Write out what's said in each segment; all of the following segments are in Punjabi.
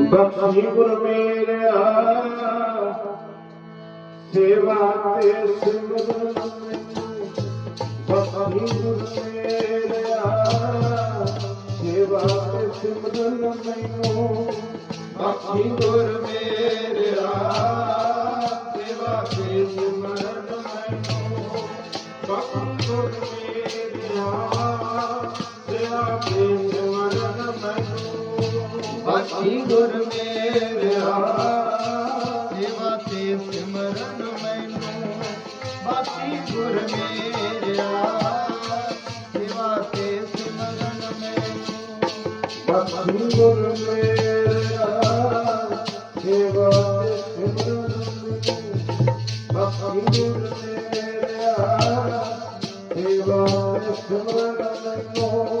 ਬਖਸ਼ੀ ਗੁਰ ਮੇਰਿਆ ਸੇਵਾ ਤੇ ਸਿਮਰਨ ਬਖਸ਼ੀ ਗੁਰ ਮੇਰਿਆ ਸੇਵਾ ਤੇ ਸਿਮਰਨ ਮੈਨੂੰ ਬਖਸ਼ੀ ਗੁਰ ਮੇਰਿਆ ਸੇਵਾ ਤੇ ਸਿਮਰਨ ਮੈਨੂੰ ਬਖਸ਼ੀ ਗੁਰ ਮੇਰਿਆ ਸੇਵਾ ਤੇ ਮੈਨੂੰ ਬਖਸ਼ੀ ਗੁਰ ਮੇਰਿਆ, ਸੇਵਾ ਤੇ ਸਿਮਰਨ ਮੈਨੂੰ। ਬਾਕੀ ਗੁਰ ਮੇਰਿਆ, ਸੇਵਾ ਤੇ ਸਿਮਰਨ ਮੈਨੂੰ। ਬਖਸ਼ੀ ਗੁਰ ਮੇਰਿਆ, ਸੇਵਾ ਤੇ ਸਿਮਰਨ ਮੈਨੂੰ। ਬਖਸ਼ੀ ਗੁਰ ਮੇਰਿਆ, ਸੇਵਾ ਤੇ ਸਿਮਰਨ ਮੈਨੂੰ।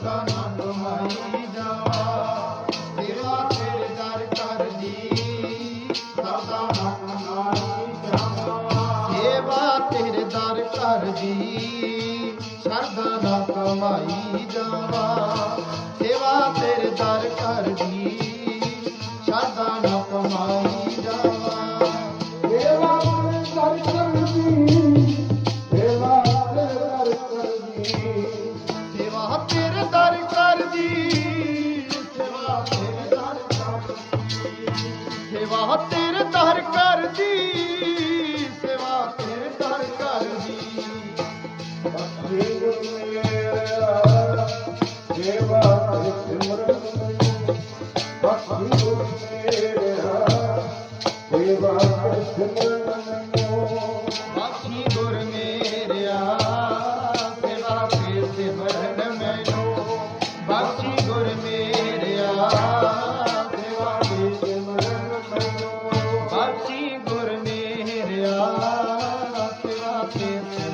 ਸਰਦਾ ਨਾਮ ਮਾਈ ਜਾਵਾ ਸੇਵਾ ਤੇਰੇ ਦਰ ਕਰਦੀ ਸਰਦਾ ਸਰਦਾ ਨਾ ਕਮਾਈ ਜਾਵਾ ਸੇਵਾ ਤੇਰੇ ਦਰ ਕਰਦੀ ਸਰਦਾ ਨਾ ਕਰ ਕਰਦੀ ਸੇਵਾ ਤੇਰੇ ਦਰ ਕਰਦੀ ਸੇਵਾ ਤੇਰੇ ਦਰ ਕਰਦੀ ਬਖਸ਼ੀ ਗੁਰ ਮੇਰਿਆ ਸੇਵਾ ਸਿਮਰਨ ਬਖਸ਼ੀ ਗੁਰ ਮੇਰਿਆ ਸੇਵਾ ਸਿਮਰਨ ਬਾਕੀ ਗੁਰ ਮੇਰਿਆ ਸੇਵਾ ਤੇ ਸਿਮਰਨ ਮੈਨੂੰ। ਬਾਕੀ ਗੁਰ ਮੇਰਿਆ ਸੇਵਾ ਤੇ ਸਿਮਰਨ ਮੈਨੂੰ ਗੁਰ ਮੇਰਿਆ ਸੇਵਾ ਤੇ